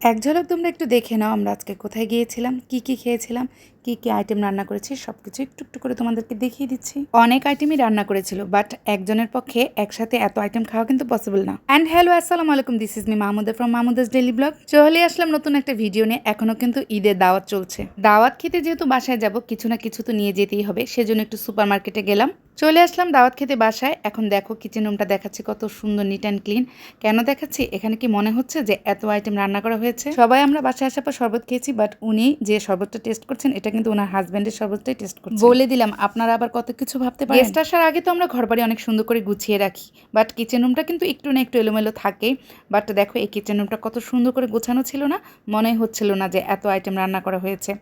এক ঝলক তোমরা একটু দেখে নাও আমরা আজকে কোথায় গিয়েছিলাম কি কি খেয়েছিলাম কি কি আইটেম রান্না করেছি সব কিছু একটু একটু করে তোমাদেরকে দেখিয়ে দিচ্ছি। অনেক আইটেমই রান্না করেছিল বাট একজনের পক্ষে একসাথে এত আইটেম খাওয়া কিন্তু পসিবল না। অ্যান্ড হ্যালো আসসালামু আলাইকুম this is me Mahmuda from Mahmuda's daily blog চলে আসলাম নতুন একটা ভিডিও নিয়ে, এখনও কিন্তু ঈদের দাওয়াত চলছে। দাওয়াত খেতে যেহেতু বাসায় যাব, কিছু না কিছু তো নিয়ে যেতেই হবে, সেজন্য একটু সুপার মার্কেটে গেলাম। চলে আসলাম দাওয়াত খেতে বাসায়, এখন দেখো কিচেন রুমটা দেখাচ্ছি কত সুন্দর নিট অ্যান্ড ক্লিন কেন দেখাচ্ছি? এখানে কি মনে হচ্ছে যে এত আইটেম রান্না করা হয়েছে? সবাই আমরা বাসায় আসার পর শরবত খেয়েছি বাট উনি যে শরবতটা টেস্ট করছেন, এটা কিন্তু ওনার হাজব্যান্ডের শরবতটাই টেস্ট করছেন বলে দিলাম আপনারা আবার কত কিছু ভাবতে পারেন? গেস্ট আসার আগে তো আমরা ঘর বাড়ি অনেক সুন্দর করে গুছিয়ে রাখি বাট কিচেন রুমটা কিন্তু একটু না একটু এলোমেলো থাকে। বাট দেখো এই কিচেন রুমটা কত সুন্দর করে গোছানো ছিল না? মনে হচ্ছিল না যে এত আইটেম রান্না করা হয়েছে।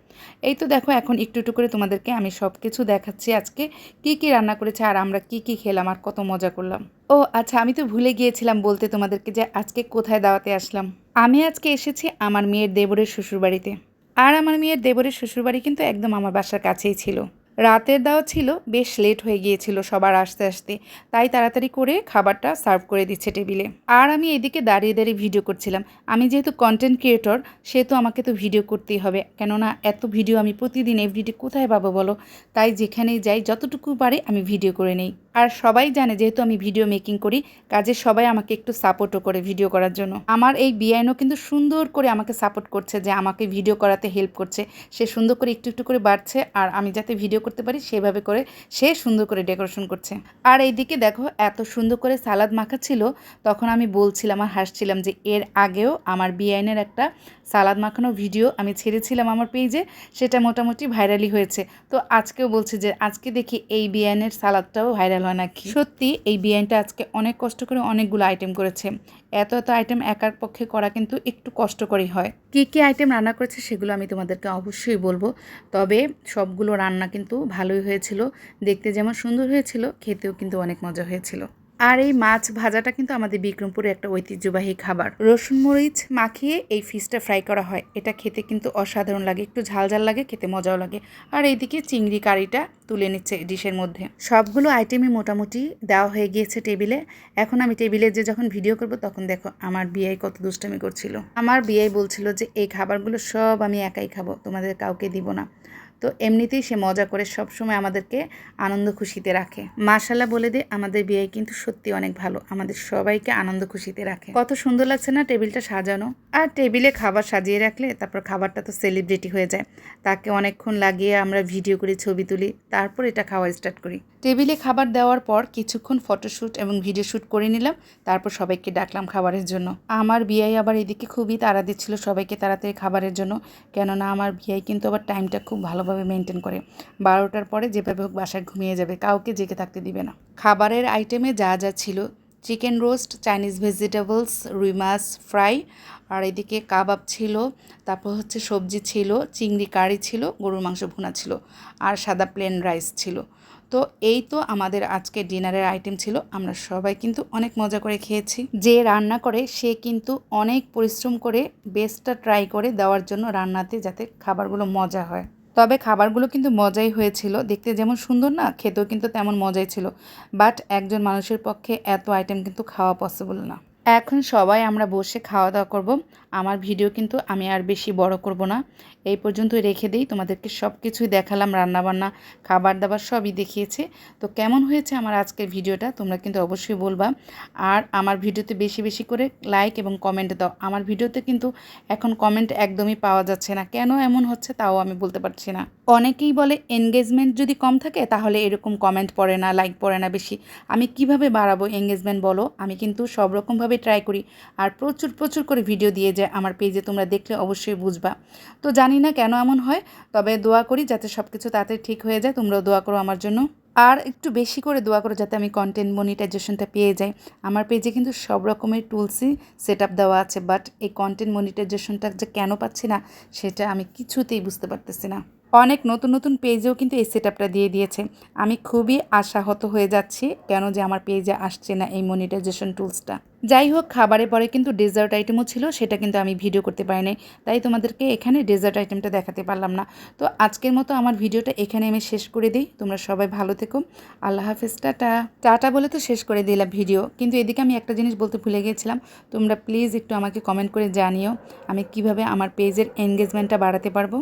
এই তো দেখো এখন একটু একটু করে তোমাদেরকে আমি সব কিছু দেখাচ্ছি আজকে। কি কি রান্না করেছে আর আমরা কি কি খেলাম আর কত মজা করলাম। ও আচ্ছা আমি তো ভুলে গিয়েছিলাম বলতে তোমাদেরকে যে আজকে কোথায় দাওয়াতে আসলাম। আমি আজকে এসেছি আমার মেয়ের দেবরের শ্বশুরবাড়িতে। আর আমার মেয়ের দেবরের শ্বশুরবাড়ি কিন্তু একদম আমার বাসার কাছেই ছিল। রাতের দাওয়া ছিল, বেশ লেট হয়ে গিয়েছিল সবার আসতে আসতে। তাই তাড়াতাড়ি করে খাবারটা সার্ভ করে দিচ্ছে টেবিলে। আর আমি এদিকে দাঁড়িয়ে দাঁড়িয়ে ভিডিও করছিলাম। আমি যেহেতু কন্টেন্ট ক্রিয়েটর সেহেতু আমাকে তো ভিডিও করতেই হবে। কেননা এত ভিডিও আমি প্রতিদিন এভরিডে কোথায় পাবো বলো? তাই যেখানেই যাই, যতটুকু পারে আমি ভিডিও করে নেই। আর সবাই জানে যেহেতু আমি ভিডিও মেকিং করি, কাজে সবাই আমাকে একটু সাপোর্টও করে ভিডিও করার জন্য। আমার এই বিআইনও কিন্তু সুন্দর করে আমাকে সাপোর্ট করছে যে আমাকে ভিডিও করাতে হেল্প করছে। সে সুন্দর করে একটু একটু করে বাড়ছে আর আমি যাতে ভিডিও করতে পারি, সেভাবে করে সে সুন্দর করে ডেকোরেশন করছে। আর এইদিকে দেখো, এত সুন্দর করে সালাদ মাখা ছিল তখন আমি বলছিলাম আর হাসছিলাম যে এর আগেও আমার বিআইনের একটা সালাদ মাখানো ভিডিও আমি ছেড়েছিলাম আমার পেজে সেটা মোটামুটি ভাইরালি হয়েছে। তো আজকেও বলছি যে, আজকে দেখি এই বিআইনের সালাদটাও ভাইরাল হয় নাকি? সত্যি, এই বিরিয়ানিটা আজকে অনেক কষ্ট করে অনেকগুলো আইটেম করেছে। এত এত আইটেম একার পক্ষে করা কিন্তু একটু কষ্টকরই হয়। কী কী আইটেম রান্না করেছে সেগুলো আমি তোমাদেরকে অবশ্যই বলব। তবে সবগুলো রান্না কিন্তু ভালোই হয়েছিল। দেখতে যেমন সুন্দর হয়েছিল, খেতেও কিন্তু অনেক মজা হয়েছিল। আর এই মাছ ভাজাটা কিন্তু আমাদের বিক্রমপুরে একটা ঐতিহ্যবাহী খাবার। রসুন, মরিচ মাখিয়ে এই ফিশটা ফ্রাই করা হয়। এটা খেতে কিন্তু অসাধারণ লাগে, একটু ঝাল ঝাল লাগে, খেতে মজাও লাগে। আর এইদিকে চিংড়ি কারিটা তুলে নিচ্ছে ডিশের মধ্যে। সবগুলো আইটেমই মোটামুটি দেওয়া হয়ে গিয়েছে টেবিলে এখন আমি টেবিলে যে যখন ভিডিও করব, তখন দেখো আমার বিয়াই কত দুষ্টামি করছিল। আমার বিয়াই বলছিল যে, এই খাবারগুলো সব আমি একাই খাব, তোমাদের কাউকে দিব না। তো এমনিতেই সে মজা করে সবসময় আমাদেরকে আনন্দ খুশিতে রাখে। মাশাল্লাহ বলে দে, আমাদের বিয়ে কিন্তু সত্যি অনেক ভালো। আমাদের সবাইকে আনন্দ খুশিতে রাখে। কত সুন্দর লাগছে না টেবিলটা সাজানো? আর টেবিলে খাবার সাজিয়ে রাখলে তারপর খাবারটা তো সেলিব্রিটি হয়ে যায়। তাকে অনেকক্ষণ লাগিয়ে আমরা ভিডিও করি, ছবি তুলি, তারপর এটা খাওয়া স্টার্ট করি। টেবিলে খাবার দেওয়ার পর কিছুক্ষণ ফটোশ্যুট এবং ভিডিও শ্যুট করে নিলাম, তারপর সবাইকে ডাকলাম খাবারের জন্য। আমার বিয়াই আবার এদিকে খুবই তাড়া দিচ্ছিল সবাইকে তাড়াতাড়ি খাবারের জন্য। কেননা আমার বিয়াই কিন্তু আবার টাইমটা খুব ভালোভাবে মেনটেন করে। বারোটার পরে যেভাবে হোক বাসায় ঘুমিয়ে যাবে, কাউকে জেগে থাকতে দিবে না। খাবারের আইটেমে যা যা ছিল চিকেন রোস্ট চাইনিজ ভেজিটেবলস রুই মাছ ফ্রাই আর এদিকে কাবাব ছিল, তারপর হচ্ছে সবজি ছিল, চিংড়ি কারি ছিল, গরুর মাংস ভুনা ছিল, আর সাদা প্লেন রাইস ছিল। তো এই তো আমাদের আজকে ডিনারের আইটেম ছিল, আমরা সবাই কিন্তু অনেক মজা করে খেয়েছি। যে রান্না করে, সে কিন্তু অনেক পরিশ্রম করে বেস্টটা ট্রাই করে দেওয়ার জন্য রান্নাতে যাতে খাবারগুলো মজা হয়। তবে খাবারগুলো কিন্তু মজাই হয়েছিল। দেখতে যেমন সুন্দর না, খেতেও কিন্তু তেমন মজাই ছিল। বাট একজন মানুষের পক্ষে এত আইটেম কিন্তু খাওয়া পসিবল না। এখন সবাই আমরা বসে খাওয়া দাওয়া করব। আমার ভিডিও কিন্তু আমি আর বেশি বড় করব না। এই পর্যন্ত রেখে দিই। তোমাদেরকে সব কিছুই দেখালাম, রান্নাবান্না খাবার দাবার সবই দেখিয়েছে। তো কেমন হয়েছে আমার আজকের ভিডিওটা তোমরা কিন্তু অবশ্যই বলবা। আর আমার ভিডিওতে বেশি বেশি করে লাইক এবং কমেন্ট দাও। আমার ভিডিওতে কিন্তু এখন কমেন্ট একদমই পাওয়া যাচ্ছে না। কেন এমন হচ্ছে তাও আমি বলতে পারছি না। অনেকেই বলে এনগেজমেন্ট যদি কম থাকে, তাহলে এরকম কমেন্ট পড়ে না লাইক পড়ে না বেশি। আমি কীভাবে বাড়াবো এঙ্গেজমেন্ট বলো? আমি কিন্তু সব রকমভাবে ট্রাই করি। আর প্রচুর প্রচুর করে ভিডিও দিয়ে যায় আমার পেজে তোমরা দেখলে অবশ্যই বুঝবা। তো জানি না কেন এমন হয়, তবে দোয়া করি যাতে সব কিছু তাড়াতাড়ি ঠিক হয়ে যায়, তোমরাও দোয়া করো আমার জন্য। আর একটু বেশি করে দোয়া করো যাতে আমি কন্টেন্ট মনিটাইজেশনটা পেয়ে যাই। আমার পেজে কিন্তু সব রকমের টুলসই সেট আপ দেওয়া আছে বাট এই কন্টেন্ট মনিটাইজেশনটা যে কেন পাচ্ছি না, সেটা আমি কিছুতেই বুঝতে পারতেছি না। অনেক নতুন নতুন পেজেও কিন্তু এই সেট দিয়ে দিয়েছে। আমি খুবই আশাহত হয়ে যাচ্ছি কেন যে আমার পেজে আসছে না এই মনিটাইজেশন টুলসটা যাই হোক, খাবারে পরে কিন্তু ডেজার্ট আইটেমও ছিল, সেটা কিন্তু আমি ভিডিও করতে পারিনি। তাই তোমাদেরকে এখানে ডেজার্ট আইটেমটা দেখাতে পারলাম না। তো আজকের মতো আমার ভিডিওটা এখানে আমি শেষ করে দিই। তোমরা সবাই ভালো থেকো। আল্লাহ হাফিজ, টাটা। টাটা বলে তো শেষ করে দিলাম ভিডিও কিন্তু এদিকে আমি একটা জিনিস বলতে ভুলে গিয়েছিলাম। তোমরা প্লিজ একটু আমাকে কমেন্ট করে জানিও, আমি কীভাবে আমার পেজের এনগেজমেন্টটা বাড়াতে পারব।